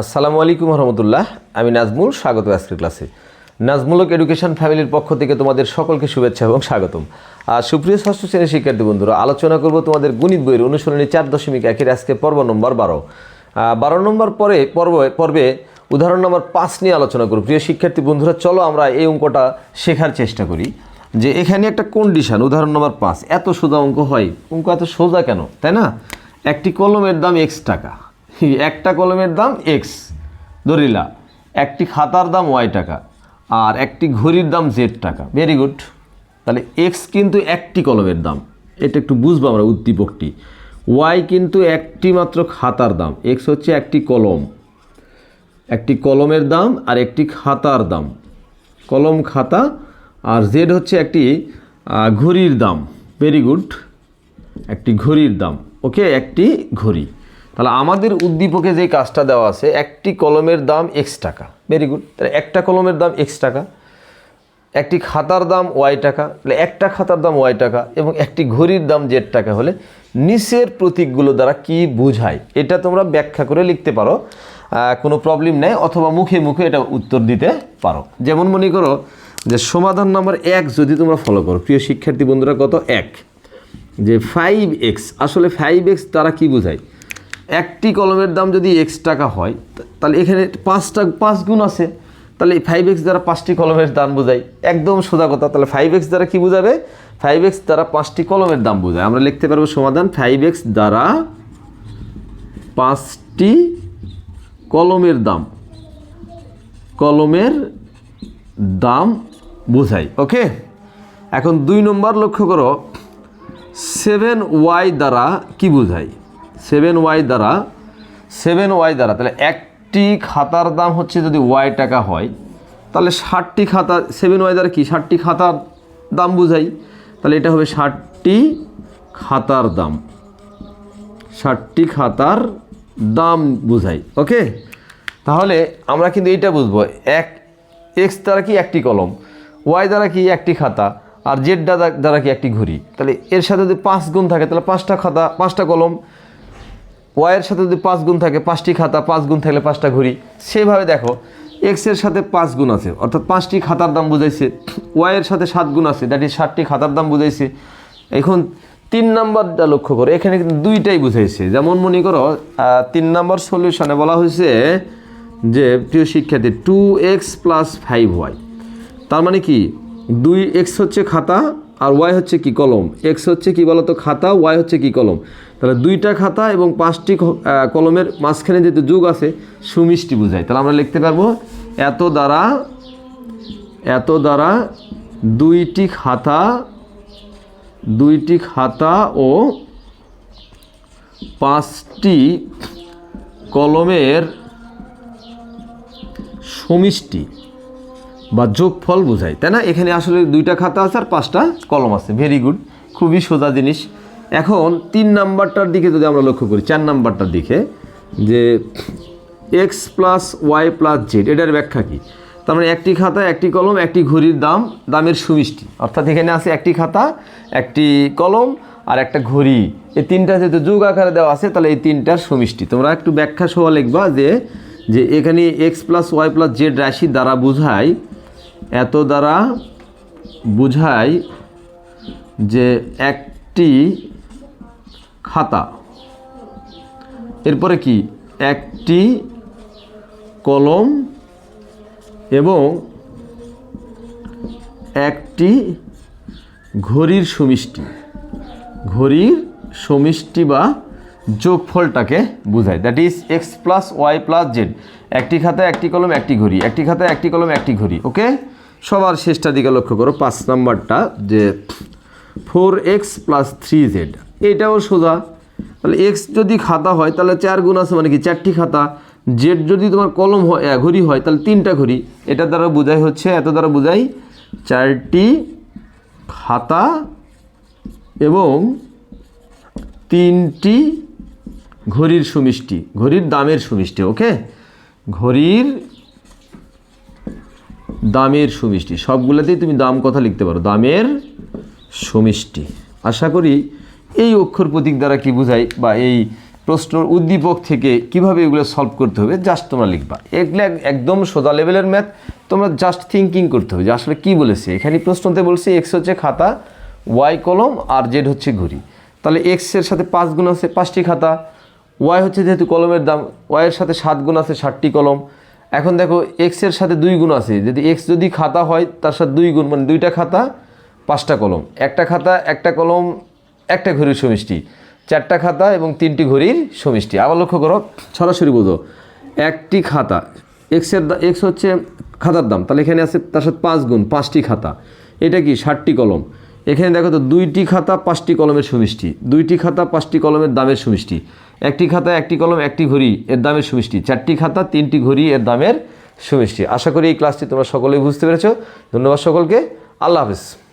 আসসালামু আলাইকুম রহমতুল্লাহ, আমি নাজমুল, স্বাগত আজকের ক্লাসে। নাজমুলক এডুকেশন ফ্যামিলির পক্ষ থেকে তোমাদের সকলকে শুভেচ্ছা এবং স্বাগতম। আর সুপ্রিয় ষষ্ঠ শ্রেণির শিক্ষার্থী বন্ধুরা, আলোচনা করব তোমাদের গণিত বইয়ের অনুসরণী চার দশমিক একের আজকে পর্ব নম্বর বারো। বারো নম্বর পরে পর্ব, পর্বে উদাহরণ নম্বর পাঁচ নিয়ে আলোচনা করব। প্রিয় শিক্ষার্থী বন্ধুরা, চলো আমরা এই অঙ্কটা শেখার চেষ্টা করি। যে এখানে একটা কন্ডিশন উদাহরণ নম্বর পাঁচ, এত সোজা অঙ্ক হয়, অঙ্ক এত সোজা কেন, তাই না? একটি কলমের দাম এক্স টাকা। একটা কলমের দাম এক্স ধরিলা একটি খাতার দাম ওয়াই টাকা আর একটি ঘড়ির দাম জেড টাকা। ভেরি গুড তাহলে এক্স কিন্তু একটি কলমের দাম। এটা একটু বুঝব আমরা উদ্দীপকটি। ওয়াই কিন্তু একটি মাত্র খাতার দাম। এক্স হচ্ছে একটি কলম। একটি কলমের দাম আর একটি খাতার দাম। কলম, খাতা আর জেড হচ্ছে একটি ঘড়ির দাম। ভেরি গুড একটি ঘড়ির দাম। ওকে একটি ঘড়ি। তাহলে আমাদের উদ্দীপকে যে কাজটা দেওয়া আছে একটি কলমের দাম এক্স টাকা। ভেরি গুড তাহলে একটা কলমের দাম এক্স টাকা একটি খাতার দাম ওয়াই টাকা তাহলে একটা খাতার দাম ওয়াই টাকা এবং একটি ঘড়ির দাম জেড টাকা হলে নিচের প্রতীকগুলো দ্বারা কি বোঝায়? এটা তোমরা ব্যাখ্যা করে লিখতে পারো। কোনো প্রবলেম নেই অথবা মুখে মুখে এটা উত্তর দিতে পারো। যেমন মনে করো যে সমাধান নাম্বার এক যদি তোমরা ফলো করো প্রিয় শিক্ষার্থী বন্ধুরা কত এক? যে ফাইভ এক্স আসলে ফাইভ এক্স তারা কি বোঝায়? একটি কলমের দাম যদি এক্স টাকা হয় তাহলে এখানে পাঁচটা, পাঁচ গুণ আছে। তাহলে ফাইভ এক্স দ্বারা পাঁচটি কলমের দাম বোঝায়। একদম সোজা কথা, তাহলে ফাইভ এক্স দ্বারা কী বোঝাবে? ফাইভ এক্স দ্বারা পাঁচটি কলমের দাম বোঝায়। আমরা লিখতে পারব সমাধান ফাইভ এক্স দ্বারা পাঁচটি কলমের দাম কলমের দাম বোঝায়। ওকে এখন দুই নম্বর লক্ষ্য করো। সেভেন ওয়াই দ্বারা কি বোঝায়? সেভেন ওয়াই দ্বারা, সেভেন ওয়াই দ্বারা, তাহলে একটি খাতার দাম হচ্ছে যদি ওয়াই টাকা হয়, তাহলে ষাটটি খাতা, সেভেন ওয়াই দ্বারা কি? ষাটটি খাতার দাম বুঝাই, তাহলে এটা হবে ষাটটি খাতার দাম। ষাটটি খাতার দাম বুঝাই, ওকে? তাহলে আমরা কিন্তু এইটা বুঝব, এক এক্স দ্বারা কি একটি কলম, ওয়াই দ্বারা কি একটি খাতা, আর জেড দ্বারা দ্বারা কি একটি ঘড়ি। তাহলে এর সাথে যদি পাঁচ গুণ থাকে, তাহলে পাঁচটা খাতা, পাঁচটা কলম ওয়াইয়ের সাথে যদি পাঁচ গুণ থাকে, পাঁচটি খাতা, পাঁচ গুণ থাকলে পাঁচটা ঘড়ি সেভাবে দেখো এক্সের সাথে পাঁচ গুণ আছে, অর্থাৎ পাঁচটি খাতার দাম বুঝাইছে ওয়াইয়ের সাথে সাত গুণ আছে দ্যাট ইজ ষাটটি খাতার দাম বুঝাইছে। এখন তিন নাম্বারটা লক্ষ্য করো, এখানে কিন্তু দুইটাই বুঝাইছে। যেমন মনে করো তিন নাম্বার সলিউশনে বলা হয়েছে যে, প্রিয় শিক্ষার্থী two x plus five y তার মানে কি? দুই এক্স হচ্ছে খাতা আর ওয়াই হচ্ছে কি কলম? এক্স হচ্ছে কি বলতো খাতা ওয়াই হচ্ছে কি কলম? তাহলে দুইটা খাতা এবং পাঁচটি কলমের মাঝখানে যেহেতু যুগ আছে, সুমিষ্টি বোঝায়। তাহলে আমরা লিখতে পারব, এত দ্বারা এত দ্বারা দুইটি খাতা দুইটি খাতা ও পাঁচটি কলমের সমিষ্টি। বা যোগফল বোঝায় তাই না? এখানে আসলে দুইটা খাতা আছে আর পাঁচটা কলম আছে। ভেরি গুড খুবই সোজা জিনিস। এখন তিন নাম্বারটার দিকে যদি আমরা লক্ষ্য করি, চার নাম্বারটার দিকে, যে x plus y plus z এটার ব্যাখ্যা কী? তার মানে একটি খাতা, একটি কলম, একটি ঘড়ির দাম, দামের সুমিষ্টি। অর্থাৎ এখানে আছে একটি খাতা, একটি কলম আর একটা ঘড়ি। এই তিনটা যেহেতু যোগ আকারে দেওয়া আছে, তাহলে এই তিনটার সুমিষ্টি। তোমরা একটু ব্যাখ্যা সহ লিখবা যে যে এখানে x plus y plus z রাশি দ্বারা বোঝায় এত দ্বারা বোঝায় যে একটি খাতা। এরপরে কি? একটি কলম এবং একটি ঘড়ির সমিষ্টি। ঘড়ির সমিষ্টি বা যোগফলটাকে বোঝায়। That is x plus y plus z একটি খাতা একটি কলম, একটি ঘড়ি। একটি খাতা একটি কলম, একটি ঘড়ি। ওকে সবার শেষটা দিকে লক্ষ্য করো, পাঁচ নাম্বারটা যে four x plus three z, এটাও সোজা। তাহলে এক্স যদি খাতা হয়, তাহলে চার গুণ আছে মানে কি? চারটি খাতা। জেড যদি তোমার কলম হয় ঘড়ি হয়, তাহলে তিনটা ঘড়ি। এটা দ্বারা বোঝাই হচ্ছে, এত দ্বারা বোঝাই, চারটি খাতা এবং তিনটি ঘড়ির সুমিষ্টি, ঘড়ির দামের সুমিষ্টি, ওকে? ঘড়ির দামের সুমিষ্টি। সবগুলোতেই তুমি দাম কথা লিখতে পারো। দামের সুমিষ্টি। আশা করি এই অক্ষর প্রতীক দ্বারা কি বোঝায় বা এই প্রশ্নর উদ্দীপক থেকে কীভাবে এগুলো সলভ করতে হবে জাস্ট তোমরা লিখবা। এগুলো এক- একদম সোজা লেভেলের ম্যাথ তোমরা জাস্ট থিঙ্কিং করতে হবে যে আসলে কী বলেছে। এখানে প্রশ্নতে বলছি এক্স হচ্ছে খাতা ওয়াই কলম, আর জেড হচ্ছে ঘড়ি। তাহলে এক্সের সাথে পাঁচ গুণ আছে পাঁচটি খাতা ওয়াই হচ্ছে যেহেতু কলমের দাম ওয়াইয়ের সাথে সাত গুণ আছে ষাটটি কলম। এখন দেখো এক্সের সাথে দুই গুণ আছে। যদি এক্স যদি খাতা হয়, তার সাথে দুই গুণ মানে দুইটা খাতা, পাঁচটা কলম। একটা খাতা, একটা কলম, একটা ঘড়ির সমষ্টি। চারটা খাতা এবং তিনটি ঘড়ির সমষ্টি। আবার লক্ষ্য করো, সরাসরি বোঝো। একটি খাতা এক্সের এক্স হচ্ছে খাতার দাম। তাহলে এখানে আছে, তার সাথে পাঁচ গুণ, পাঁচটি খাতা। এটা কি? ষাটটি কলম। এখানে দেখো তো, দুইটি খাতা, পাঁচটি কলমের সমষ্টি। দুইটি খাতা, পাঁচটি কলমের দামের সমষ্টি। একটি খাতা, একটি কলম, একটি ঘড়ি এর দামের সুমিষ্টি। চারটি খাতা, তিনটি ঘড়ি এর দামের সুমিষ্টি। আশা করি এই ক্লাসটি তোমরা সকলেই বুঝতে পেরেছ। ধন্যবাদ সকলকে। আল্লাহ হাফিজ।